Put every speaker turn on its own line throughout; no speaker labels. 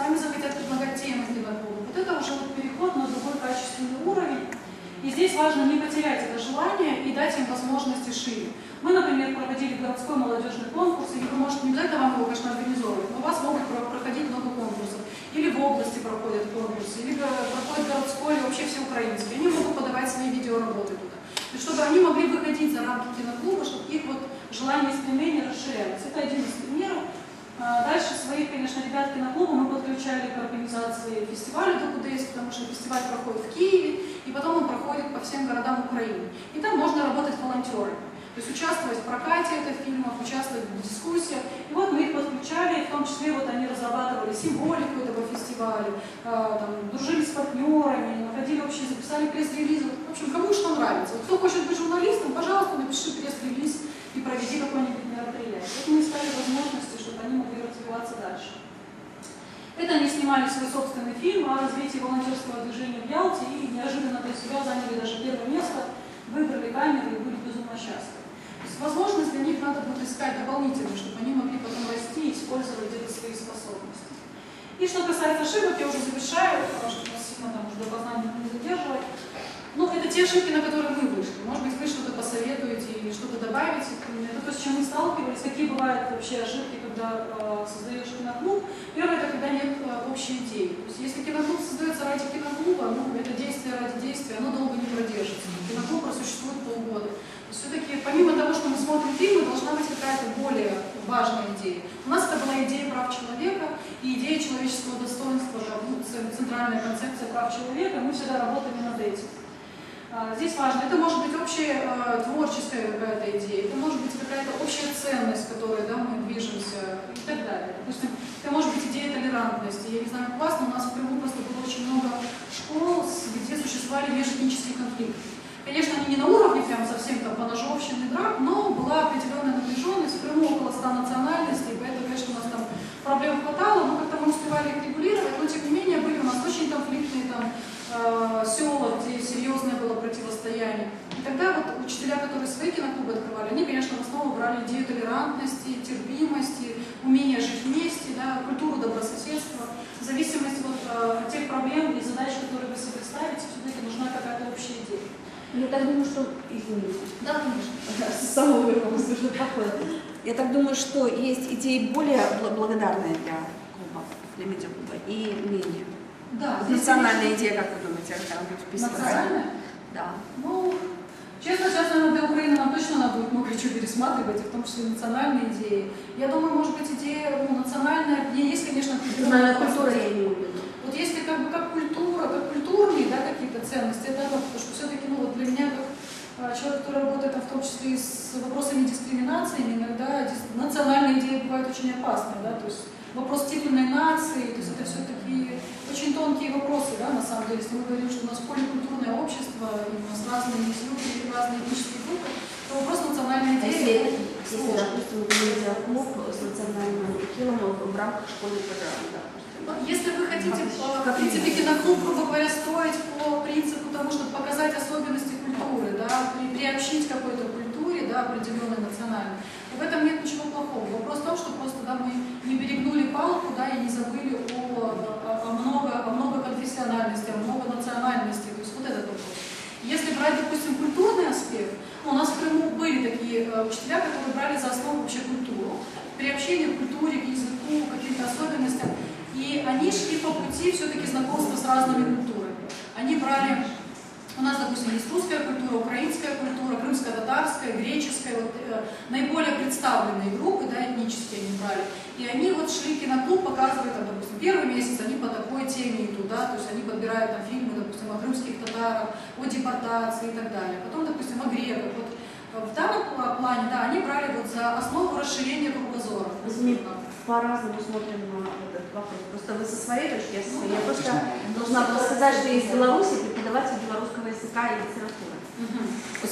сами захотят предлагать темы киноклуба. Вот это уже вот переход на другой качественный уровень. И здесь важно не потерять это желание и дать им возможности шире. Мы, например, проводили городской молодежный конкурс, и вы можете не обязательно вам его, конечно, организовывать, но у вас могут про- проходить много конкурсов. Или в области проходят конкурсы, или проходит городской, или вообще всеукраинский. Они могут подавать свои видеоработы туда. Есть, чтобы они могли выходить за рамки киноклуба, чтобы их вот желания и стремления расширялись. Это один из примеров. А, Дальше своих, конечно, ребят киноклуба мы подключали к организации фестиваля ДКДС, потому что фестиваль проходит в Киеве, и потом он проходит по всем городам Украины. И там можно работать волонтерами. То есть участвовать в прокате этих фильмов, участвовать в дискуссиях. И вот мы их подключали, в том числе вот они разрабатывали символику этого фестиваля, а, там, дружили с партнерами, находили общие, записали пресс-релизы. В общем, кому что нравится. Вот кто хочет быть журналистом, пожалуйста, напиши пресс-релиз и проведи какое-нибудь мероприятие. Вот мы искали возможности, чтобы они могли развиваться дальше. Это они снимали свой собственный фильм о развитии волонтерского движения в Ялте и неожиданно для себя заняли даже первое место, выбрали камеры и были безумно счастливы. То возможность для них надо будет искать дополнительно, чтобы они могли потом расти и использовать где-то свои способности. И что касается ошибок, я уже завершаю, потому что нас сильно там уже допоздна не задерживать. Ну, это те ошибки, на которые мы вышли. Может быть, вы что-то посоветуете или что-то добавите. Это то, с чем мы сталкивались. Какие бывают вообще ошибки, когда э, создаешь киноклуб? Первое, это когда нет э, общей идеи. То есть, если киноклуб создается ради киноклуба, ну, это действие ради действия, оно долго не продержится. Киноклуб просуществует полгода. Все-таки, помимо того, что мы смотрим фильмы, должна быть какая-то более важная идея. У нас это была идея прав человека и идея человеческого достоинства, ну, центральная концепция прав человека. Мы всегда работали над этим. А, Здесь важно, это может быть общая э, творческая какая-то идея, это может быть какая-то общая ценность, которой да, мы движемся и так далее. Допустим, это может быть идея толерантности. Я не знаю, как вас, но у нас в Крыму просто было очень много школ, где существовали межэтнические конфликты. Конечно, они не на уровне прям совсем там поножовщины драк, но была определенная напряженность. В Крыму около 100 национальностей, поэтому, конечно, у нас там проблем хватало, но как-то мы успевали их регулировать, но тем не менее были у нас очень конфликтные там э, села, где серьезное было противостояние. И тогда вот учителя, которые свои киноклубы открывали, они, конечно, в основу брали идею толерантности, терпимости, умения жить вместе, да, культуру добрососедства. В зависимости вот, э, от тех проблем и задач, которые вы себе ставите, все-таки нужна какая-то общая идея.
Я так думаю, что... Извините.
Да, конечно.
С самого верху слышно похода. Я так думаю, что есть идеи более бл- благодарные для клуба, для медиаклуба, и менее.
Да,
Национальная идея, как вы думаете, какая будет вписана?
Национальная?
Да.
Ну, честно, сейчас, наверное, для Украины нам точно надо будет много чего пересматривать, и в том числе национальные идеи. Я думаю, может быть, идея ну, национальная, ней есть, конечно, определенная
культура, я виду.
Вот если как бы как культура, как культурные, да, какие-то ценности, это потому что все-таки, ну вот для меня как а, человек, который работает там, в том числе и с вопросами дискриминации, иногда национальные идеи бывают очень опасные, да, то есть вопрос титульной нации, то есть это все такие очень тонкие вопросы, да, на самом деле, если мы говорим, что у нас поликультурное общество, и у нас разные есть люди, разные этнические группы, то вопрос национальной
А
идеи
Если, если, допустим, медиаклуб с национальным кино в рамках школьной программы, да.
Ну, Если вы хотите, в принципе, киноклуб, грубо говоря, строить по принципу того, чтобы показать особенности культуры, да, при- приобщить какой-то определенной национальной, в этом нет ничего плохого. Вопрос в том, что просто да, мы не перегнули палку, да, и не забыли о, о, о много, о многоконфессиональности, о многонациональности. То есть вот этот вопрос. Если брать, допустим, культурный аспект, ну, у нас в Крыму были такие э, учителя, которые брали за основу вообще культуру, приобщение к культуре, к языку, к каким-то особенностям. И они шли по пути все-таки знакомства с разными культурами. Они брали, у нас, допустим, есть русская культура, украинская культура, крымско-татарская, греческая, вот, э, наиболее представленные группы, да, этнические они брали. И они вот шли киноклуб, показывали, там, допустим, первый месяц они по такой теме идут, да, то есть они подбирают там фильмы, допустим, о крымских татарах, о депортации и так далее. Потом, допустим, о греках. Вот, э, в данном пла- плане, да, они брали вот за основу расширения кругозора.
Мы по-разному смотрим на этот вопрос. Просто вы со своей точки, я со своей. Я просто должна была сказать, что есть в Беларуси преподаватель белорусского языка и литературы.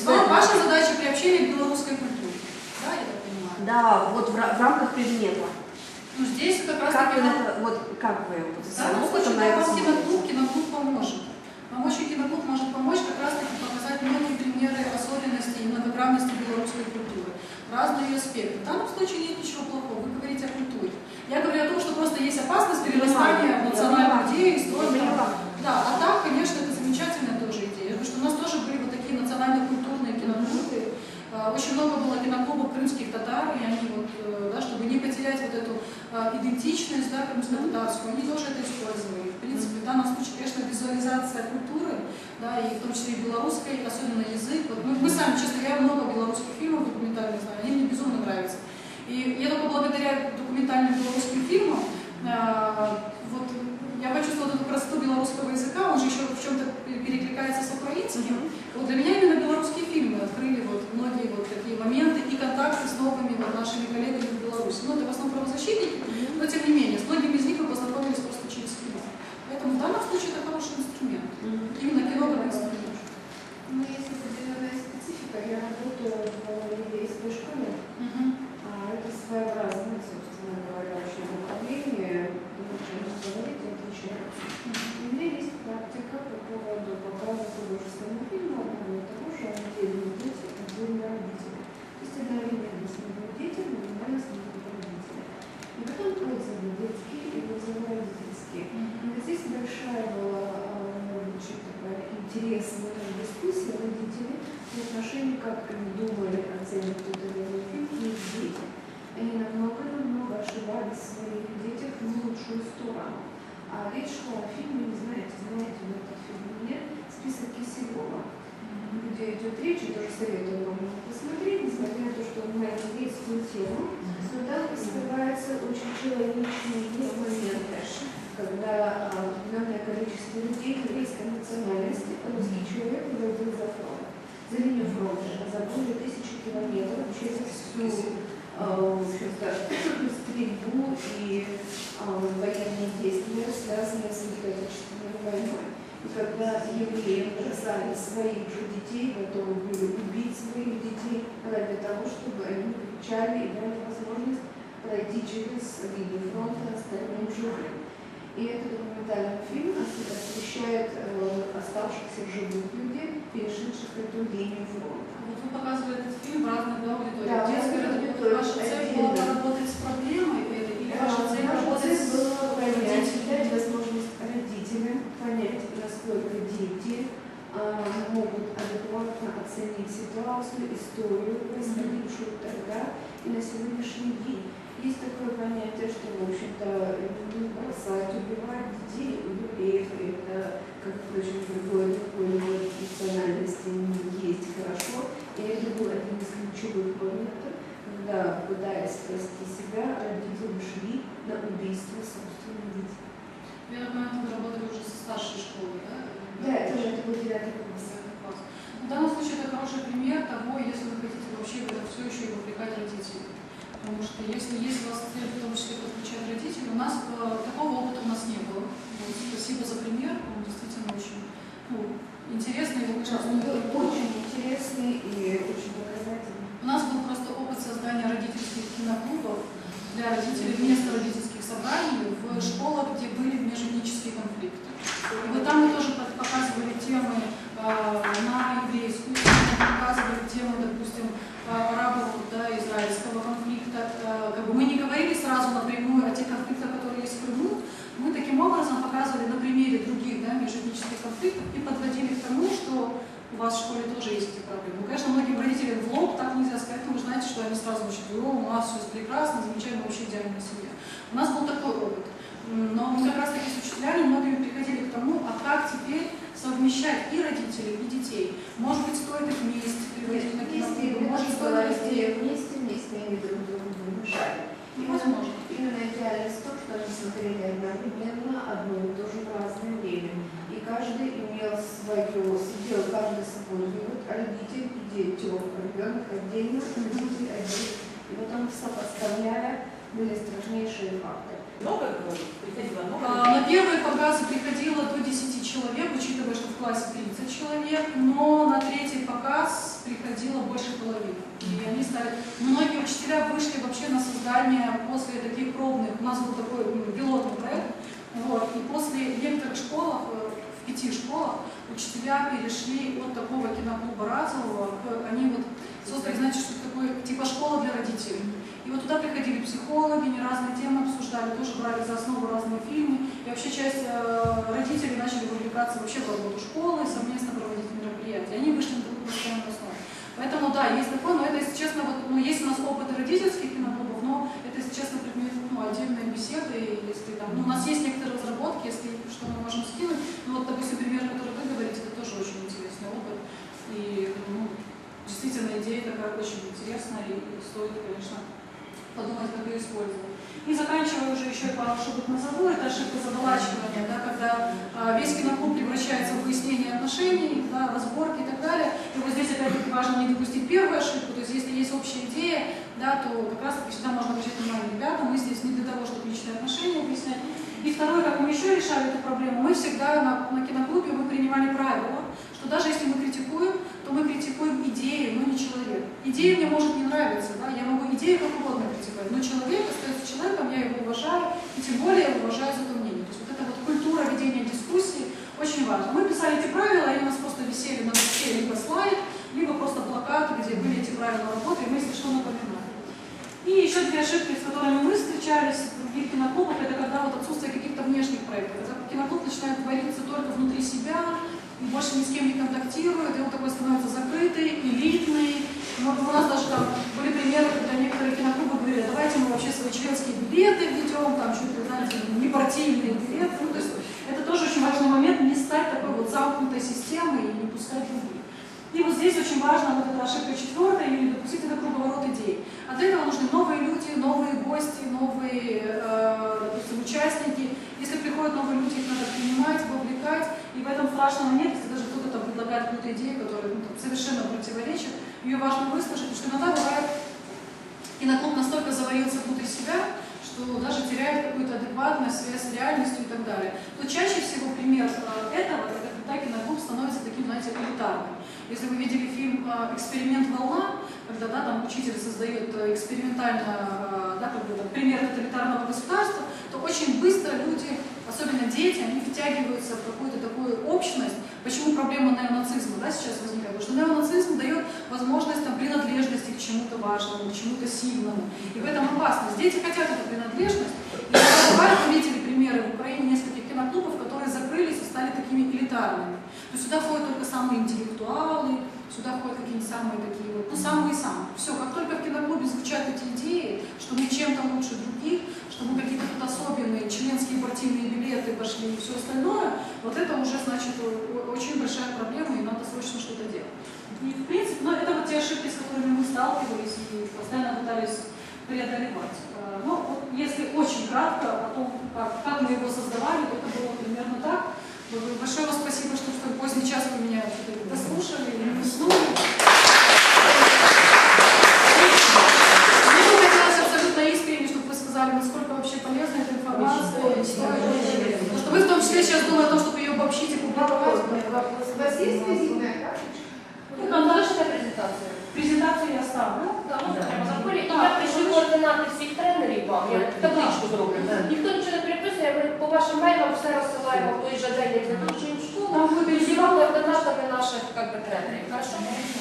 Вам- ваша задача приобщение к белорусской культуре, да, я так понимаю?
Да, вот в, в рамках предмета.
Ну, здесь как раз
Как
таки
это- вот, как вы вот
В
с
данном
опытом
случае
на это
вам киноклуб, киноклуб поможет. Вам очень киноклуб может помочь как раз таки показать многие примеры особенностей и многогранности белорусской культуры. Разные ее аспекты. В данном случае нет ничего плохого. Вы говорите о культуре. Я говорю о том, что просто есть опасность перерастания национальных
Я
идей и
Я
строить там
поняла.
Да, а так, конечно, это замечательная тоже идея. Потому что у нас тоже были вот такие национально-культурные киноклубы. А, Очень много было киноклубов крымских татар, и они вот, э, да, чтобы не потерять вот эту а, идентичность, да, крымско-татарскую, они тоже это использовали. В принципе, в данном случае, конечно, визуализация культуры, да, и в том числе и белорусской, особенно язык. Вот мы, мы сами, честно, я много белорусских фильмов документальных знаю, они мне безумно нравятся. И я только благодаря документальным белорусским фильмам а, вот я почувствовала эту красоту белорусского языка, он же еще в чем-то перекликается с украинским. Вот для меня именно белорусские фильмы открыли вот многие вот такие моменты и контакты с новыми вот нашими коллегами в Беларуси. Ну, это правозащитники, но тем не менее, с многими из них мы познакомились просто через кино. Поэтому в данном случае это хороший инструмент. Именно кино как инструмент.
Ну, есть определенная специфика. Я работаю в еврейской школе,
Мгм.
а это своеобразное, собственно говоря, вообще направление. Ну, чем говорить, отличается. У меня есть практика по поводу показа художественного фильма, одного и того же, отдельные дети, отдельные родители. То есть одновременно с ними дети, одновременно с ними родители. И потом отзывы детские и отзывы родительские. И большая была, а, очень такая интересная дискуссия родителей в отношении, как они думали, оценивают тот или иной фильм, и их дети. Они намного-намного ошибались в своих детях в лучшую сторону. А речь шла о фильме, не знаете, знаете вы этот фильм нет, список Киселева, где идет речь, и тоже советую вам посмотреть, несмотря на то, что он на еврейскую тему, но там раскрываются очень человечные моменты, количество людей еврейской национальности, русский человек выходил за фронт, за линию фронта, за более тысячи километров через всю общем-то, стрельбу и а, военные действия, связанные с Великой Отечественной войной. И когда евреи бросали своих же детей, готовы были убить своих детей ради того, чтобы они кричали и дали возможность пройти через линию фронта остальным живым. И этот документальный фильм ос- освещает э, оставшихся живых людей, перешедших эту линию фронта.
Вот вы показывали этот фильм в разных да, аудиториях.
Да,
Детская аудитория. Ваша цель была поработать с проблемой или ваша цель работать с
была понять, дать возможность родителям понять, насколько дети а, могут адекватно оценить ситуацию, историю, происходившую тогда и на сегодняшний день. Есть такое понятие, что, в общем-то, ну, бросать, убивать детей у евреев, и это, как, впрочем, любой другой национальности есть хорошо. И это был один из ключевых моментов, когда, пытаясь спасти себя, родители шли на убийство собственных детей.
Я так понимаю, вы работали уже со старшей школы, да?
Да, это же это был девятый класс.
Класс. В данном случае это хороший пример того, если вы хотите вообще в это все еще и вовлекать родителей. Потому что если есть у вас цель, в том числе подключать родителей, у нас э, такого опыта у нас не было. Вот, спасибо за пример, он действительно очень ну, интересный. его,
Он был очень интересный и очень показательный.
У нас был просто опыт создания родительских киноклубов для родителей вместо родительских собраний в школах, где были межэтнические конфликты. И вот там мы тоже показывали темы э, на еврейскую, тему, показывали тему, допустим, э, арабов, да, израильского конфликта. Э, как бы мы не говорили сразу напрямую о тех конфликтах, которые есть в Крыму, мы таким образом показывали на примере других да, межэтнических конфликтов и подводили к тому, что у вас в школе тоже есть эти проблемы. Ну, конечно, многим родителям в лоб так нельзя сказать, но вы знаете, что они сразу начнут, о, у нас все прекрасно, замечательно, вообще идеальная семья. У нас был такой опыт. Но мы как раз таки с учителями многими приходили к тому, а как теперь совмещать и родителей, и детей. Может быть, стоит их вместе приводить на
Вместе,
киноклубы, может, стоит
идея вместе, вместе они друг другу не мешали.
Возможно.
именно идеальность в том, что они смотрели одновременно одно и то же в разное время. Каждый имел свое, сидел каждый с собой вывод, а родитель и дети, ребенок отдельно, родитель отдельно. И потом сопоставляя были страшнейшие факты.
Много? Приходило много?
А, На первые показы приходило до 10 человек, учитывая, что в классе 30 человек, но на третий показ приходило больше половины. И они стали, многие учителя вышли вообще на создание после таких пробных, у нас был такой пилотный проект, вот, и после некоторых школах, э, в пяти школах, учителя перешли от такого киноклуба разового, они вот создали, значит, что такое, типа школа для родителей. И вот туда приходили психологи, не разные темы обсуждали, тоже брали за основу разные фильмы. И вообще часть э, родителей начали вовлекаться вообще в работу школы, совместно проводить мероприятия. Они вышли на такую постоянную основу. Поэтому да, есть такое, но это, если честно, вот, ну, есть у нас опыт родительских киноклубов, но это, если честно, предмет ну, отдельной беседы, если там, ну, у нас есть некоторые разработки, если ну вот, допустим, пример, который вы говорите, это тоже очень интересный опыт, и ну, действительно идея такая очень интересная, и стоит, конечно, подумать, как ее использовать. И заканчивая уже еще пару ошибок назову, это ошибка заболачивания, да, когда а, весь киноклуб превращается в выяснение отношений, да, разборки и так далее. И вот здесь опять-таки важно не допустить первую ошибку, то есть если есть общая идея, да, то как раз таки всегда можно обращать внимание, ребята, мы здесь не для того, чтобы личные отношения выяснять. И второе, как мы еще решали эту проблему, мы всегда на, на киноклубе мы принимали правило, что даже если мы критикуем, то мы критикуем идею, но не человека. Идея мне может не нравиться, да, я могу идею как угодно критиковать, но человек остается человеком, я его уважаю, и тем более я уважаю за то мнение. То есть вот эта вот культура ведения дискуссии очень важна. Мы писали эти правила, они у нас просто висели на доске либо слайд, либо просто плакаты, где были эти правила работы, и мы, если что, напоминали. И еще две ошибки, с которыми мы встречались в других киноклубах, это когда вот отсутствие каких-то внешних проектов. Когда киноклуб начинает твориться только внутри себя, и больше ни с кем не контактирует, и он такой становится закрытый, элитный. Ну, у нас даже там были примеры, когда некоторые киноклубы говорили, давайте мы вообще свои членские билеты введем, там что-то, знаете, непартийные билеты. Ну, то есть это тоже очень важный момент, не стать такой вот замкнутой системой и не пускать других. И вот здесь очень важно вот эта ошибка четвертая, не допустить это круговорот идей. А для этого нужны новые люди, новые гости, новые, э, допустим, участники. Если приходят новые люди, их надо принимать, вовлекать. И в этом страшного нет, если даже кто-то там предлагает какую-то идею, которая ну, совершенно противоречит, ее важно выслушать, потому что иногда бывает, киноклуб настолько заварился внутри себя, что даже теряет какую-то адекватность, связь с реальностью и так далее. Но чаще всего пример э, этого, когда киноклуб становится таким, знаете, элитарным. Если вы видели фильм э, «Эксперимент волна», когда да, там учитель создает э, экспериментально э, да, как бы, там, пример тоталитарного государства, то очень быстро люди, особенно дети, они втягиваются в какую-то такую общность. Почему проблема неонацизма да, сейчас возникает? Потому что неонацизм дает возможность там, принадлежности к чему-то важному, к чему-то сильному. И в этом опасность. Дети хотят эту принадлежность. И бывает, вы видели примеры в Украине нескольких киноклубов, которые закрылись и стали такими элитарными. То есть сюда ходят только самые интеллектуалы, сюда ходят какие-нибудь самые такие вот, ну самые-самые. Все, как только в киноклубе звучат эти идеи, что мы чем-то лучше других, что мы какие-то тут особенные членские партийные билеты пошли и все остальное, вот это уже, значит, очень большая проблема, и надо срочно что-то делать. И, в принципе, ну, это вот те ошибки, с которыми мы сталкивались и постоянно пытались преодолевать. Э, Ну, вот если очень кратко о том, как, как мы его создавали, то это было примерно так. Большое вам спасибо, что в такой поздний час вы меня дослушали и не уснули. Мне бы хотелось абсолютно искренне, чтобы вы сказали, насколько вообще полезна эта информация. Потому что вы в том числе сейчас думаете о том, чтобы ее обобщить и публиковать.
У вас есть
наших как бы, тренерів. Хорошо?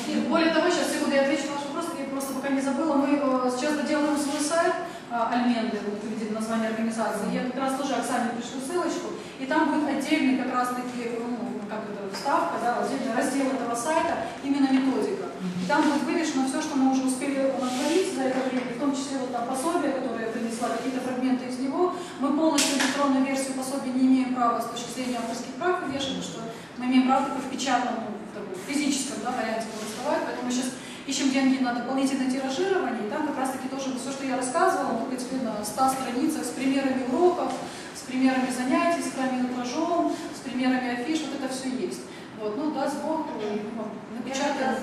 И более того, сейчас секунду я отвечу на ваш вопрос, я просто пока не забыла. Мы э, сейчас доделаем свой сайт а, Альменды, вот вы видели название организации. Я как раз тоже Оксане пришлю ссылочку, и там будет отдельный как раз таки, ну, как это, вставка, да, отдельный раздел этого сайта, именно методика. И там будет вывешено все, что мы уже успели натворить за это время, в том числе вот там пособие, которое я принесла, какие-то фрагменты из него. Мы полностью электронную версию пособия не имеем права с точки зрения авторских прав вешать, потому что мы имеем право только в печатном, физическом да, варианте его доставать, поэтому мы сейчас ищем деньги на дополнительное тиражирование, и там как раз таки тоже все, что я рассказывала, только теперь на 100 страницах с примерами уроков, с примерами занятий, с хронометражом, с примерами афиш, вот это все есть. Вот, ну, даст Бог, ну, напечатаем,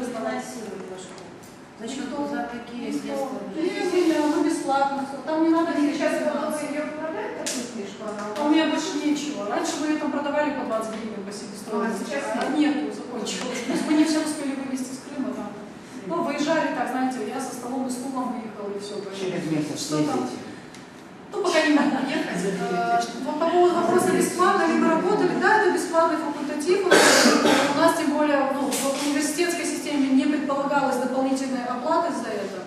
раздавать.
Значит, за такие средства.
Ну, бесплатно, там не надо
Сейчас ее продать, такую книжку?
А у меня больше нечего. Раньше мы ее там продавали по 20 гривен по себестоимости.
А сейчас
а нету, закончилось. То есть мы не все успели вывести с Крыма там. Ну, вы выезжали так, знаете, я со столом и стулом выехала и все.
Через месяц
Что там? Ну, пока не могу ехать. Э, По по поводу вопроса бесплатно ли мы работали, да, это бесплатный факультатив. Нас, тем более, ну, в университетской системе не предполагалось дополнительной оплаты за это.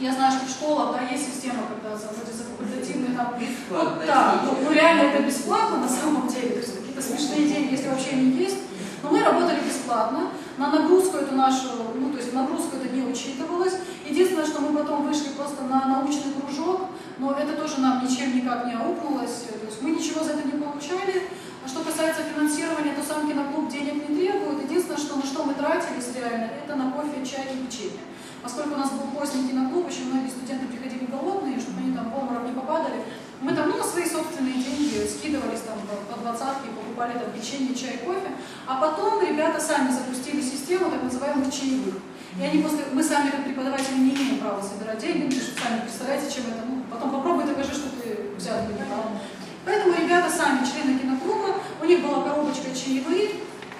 Я знаю, что в школах, да, есть система, когда заводится факультативный там, вот, да, ну, ну, реально это бесплатно на самом деле, то есть какие-то смешные деньги, если вообще они есть. Но мы работали бесплатно, на нагрузку эту нашу, ну, то есть нагрузку это не учитывалось. Единственное, что мы потом вышли просто на научный кружок, но это тоже нам ничем никак не аукнулось, то есть мы ничего за это не получали. Что касается финансирования, то сам киноклуб денег не требует. Единственное, что, на что мы тратились реально, это на кофе, чай и печенье. Поскольку у нас был поздний киноклуб, очень многие студенты приходили голодные, чтобы они там в обморок не попадали. Мы там, ну, на свои собственные деньги скидывались там по двадцатке, покупали там печенье, чай, кофе. А потом ребята сами запустили систему так называемых чаевых. И они после, мы сами как преподаватели не имеем права собирать деньги, потому что сами представляете, чем это. Ну, потом попробуй докажи, что ты взятку не брал. Поэтому ребята сами, члены киноклуба, у них была коробочка чаевые,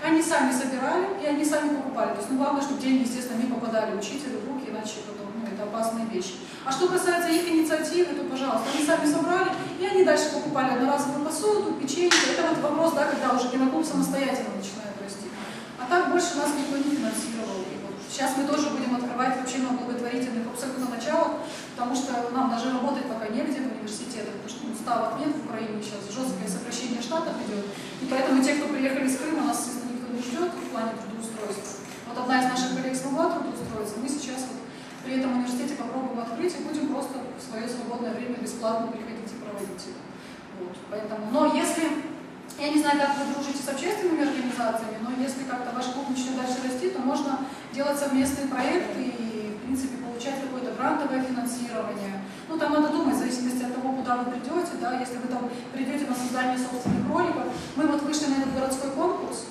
они сами собирали и они сами покупали. То есть, ну, главное, чтобы деньги, естественно, не попадали учителю в руки, иначе потом, ну, это опасные вещи. А что касается их инициативы, то, пожалуйста, они сами собрали, и они дальше покупали одноразовую посуду, печенье. Это вот вопрос, да, когда уже киноклуб самостоятельно начинает расти. А так больше нас никто не финансировал. Сейчас мы тоже будем открывать вообще на благотворительных абсолютно началах, потому что нам даже работать пока негде в университетах, потому что устав отмен в Украине сейчас, жесткое сокращение штатов идет. И поэтому те, кто приехали из Крыма, нас, никто не ждет в плане трудоустройства. Вот одна из наших коллег смогла трудоустроиться, мы сейчас вот при этом университете попробуем открыть и будем просто в свое свободное время бесплатно приходить и проводить их. Вот, поэтому, но если, я не знаю, как вы дружите с общественными организациями, но если как-то ваш клуб начнет дальше расти, то можно делать совместные проекты и, в принципе, получать какое-то грантовое финансирование. Ну, там надо думать, в зависимости от того, куда вы придете, да, если вы там придете на создание собственных роликов. Мы вот вышли на этот городской конкурс,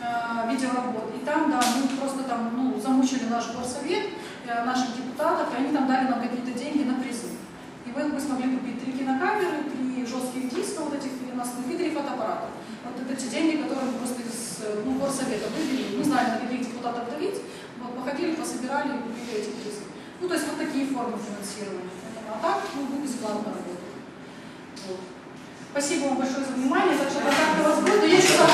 э, видеоработ, и там, да, мы просто там, ну, замучили наш горсовет, э, наших депутатов, и они там дали нам какие-то деньги на призы. И вот мы смогли купить три кинокамеры, три жестких диска вот этих переносных и три фотоаппарата. Вот это те деньги, которые мы просто из э, ну, горсовета выбили, не знали, на каких депутатов давить, походили, пособирали и купили эти призы. Ну, то есть вот такие формы финансирования. А так, ну, мы бесплатно работаем. Вот. Спасибо вам большое за внимание. Так что контакты у вас будут. И еще раз